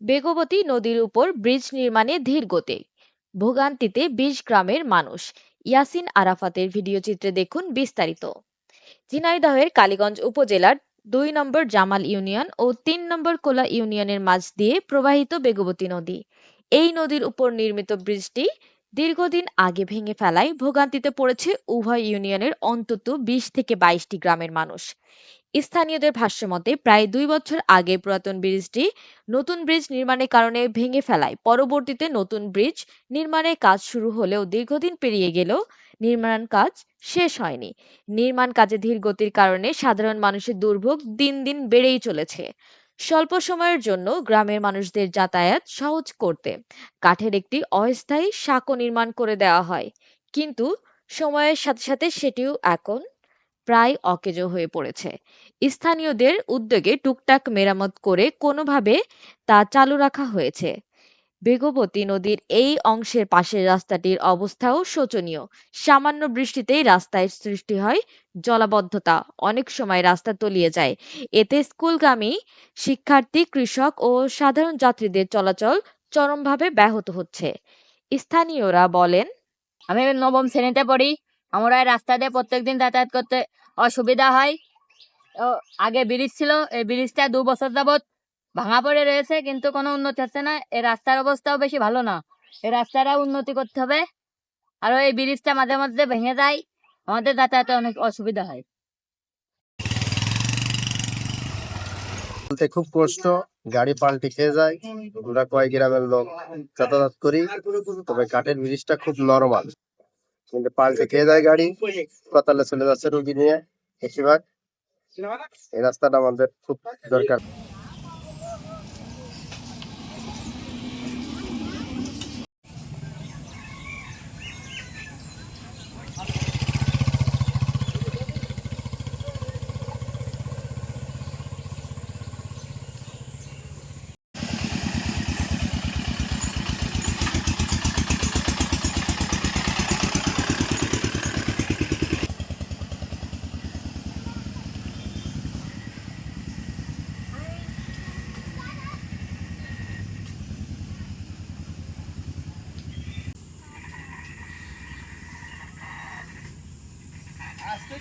বেগবতী নদীর উপর ব্রিজ নির্মাণে ধীর গতি। ভোগান্তিতে বিশ গ্রামের মানুষ। ইয়াসিন আরাফাতের ভিডিও চিত্রে দেখুন বিস্তারিত। ঝিনাইদহের কালীগঞ্জ উপজেলার দুই নম্বর জামাল ইউনিয়ন ও তিন নম্বর কোলা ইউনিয়নের মাঝ দিয়ে প্রবাহিত বেগবতী নদী। এই নদীর উপর নির্মিত ব্রিজটি দীর্ঘদিন আগে ভেঙে ফেলায় ভোগান্তিতে পড়েছে উভয় ইউনিয়নের অন্তত বিশ থেকে বাইশটি গ্রামের মানুষ। স্থানীয়দের ভাষ্যমতে প্রায় দুই বছর আগে পুরাতন ব্রিজটি নতুন ব্রিজ নির্মাণের কারণে ভেঙে ফেলায়। পরবর্তীতে নতুন ব্রিজ নির্মাণের কাজ শুরু হলেও দীর্ঘদিন পেরিয়ে গেলেও নির্মাণ কাজ শেষ হয়নি। নির্মাণ কাজে ধীর গতির কারণে সাধারণ মানুষের দুর্ভোগ দিন দিন বেড়েই চলেছে। স্বল্প সময়ের জন্য গ্রামের মানুষদের যাতায়াত সহজ করতে কাঠের একটি অস্থায়ী সাঁকো নির্মাণ করে দেওয়া হয়। কিন্তু সময়ের সাথে সাথে সেটিও এখন প্রায় অকেজো হয়ে পড়েছে। স্থানীয়দের উদ্যোগে টুকটাক মেরামত করে কোনোভাবে তা চালু রাখা হয়েছে। বেগবতী নদীর এই অংশের পাশের রাস্তাটির অবস্থাও শোচনীয়। সামান্য বৃষ্টিতেই রাস্তায় সৃষ্টি হয় জলাবদ্ধতা। অনেক সময় রাস্তা তলিয়ে যায়। এতে স্কুলগামী, শিক্ষার্থী, কৃষক ও সাধারণ যাত্রীদের চলাচল চরমভাবে ব্যাহত হচ্ছে। স্থানীয়রা বলেন, আমি নবম শ্রেণীতে পড়ি। আমরা এই রাস্তা দিয়ে প্রত্যেকদিন যাতায়াত করতে অসুবিধা হয়। আগে ব্রিজ ছিল। এই ব্রিজটা দু বছর যাবত ভাঙা পড়ে রয়েছে, কিন্তু কোনো উন্নতি হচ্ছে না। এই রাস্তার অবস্থাও বেশি ভালো না। এই রাস্তাটা উন্নতি করতে হবে। আর এই ব্রিজটা মাঝে মাঝে ভেঙে যায় আমাদের যাতায়াতে অনেক অসুবিধা হয়। খুব কষ্ট। গাড়ি পাল্টে খেয়ে যায়। আমরা কয়েক গ্রামের লোক যাতায়াত করি। তবে কাঠের ব্রিজটা খুব নরমাল। কিন্তু পাল্টে খেয়ে যায় গাড়ি। হাসপাতালে চলে যাচ্ছে রুগী নিয়ে। বেশিরভাগ। এই রাস্তাটা আমাদের খুব দরকার।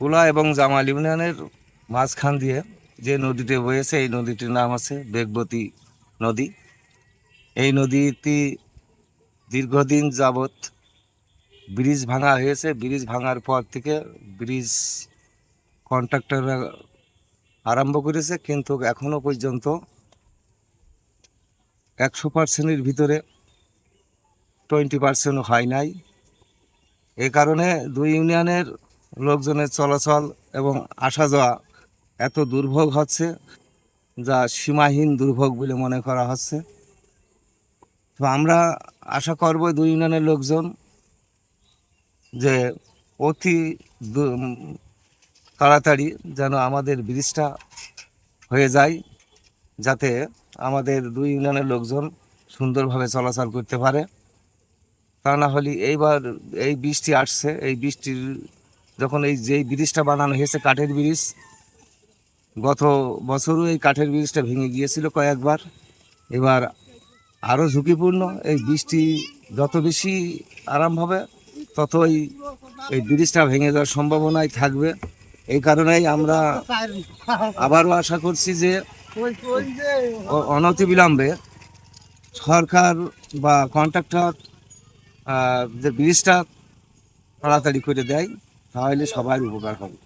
কুলা এবং জামাল ইউনিয়নের মাঝখান দিয়ে যে নদীটি বয়েছে, এই নদীটির নাম আছে বেগবতী নদী। এই নদীটি দীর্ঘদিন যাবৎ ব্রিজ ভাঙা হয়েছে। ব্রিজ ভাঙার পর থেকে ব্রিজ কন্ট্রাক্টররা আরম্ভ করেছে, কিন্তু এখনও পর্যন্ত একশো পার্সেন্টের ভিতরে টোয়েন্টি পার্সেন্ট হয় নাই। এ কারণে দুই ইউনিয়নের লোকজনের চলাচল এবং আসা যাওয়া এত দুর্ভোগ হচ্ছে যা সীমাহীন দুর্ভোগ বলে মনে করা হচ্ছে। তো আমরা আশা করব দুই ইউনিয়নের লোকজন যে অতি তাড়াতাড়ি যেন আমাদের ব্রিজটা হয়ে যায়, যাতে আমাদের দুই ইউনিয়নের লোকজন সুন্দরভাবে চলাচল করতে পারে। তা না হলে এইবার এই বৃষ্টি আসছে, এই বৃষ্টির যখন এই যেই ব্রিজটা বানানো হয়েছে, কাঠের ব্রিজ, গত বছরও এই কাঠের ব্রিজটা ভেঙে গিয়েছিল কয়েকবার। এবার আরও ঝুঁকিপূর্ণ, এই বৃষ্টি যত বেশি আরাম হবে, ততই এই ব্রিজটা ভেঙে যাওয়ার সম্ভাবনাই থাকবে। এই কারণেই আমরা আবারও আশা করছি যে অনতিবিলম্বে সরকার বা কন্ট্রাক্টর যে ব্রিজটা তাড়াতাড়ি করে দেয়। তাহলে সবার উপকার হবে।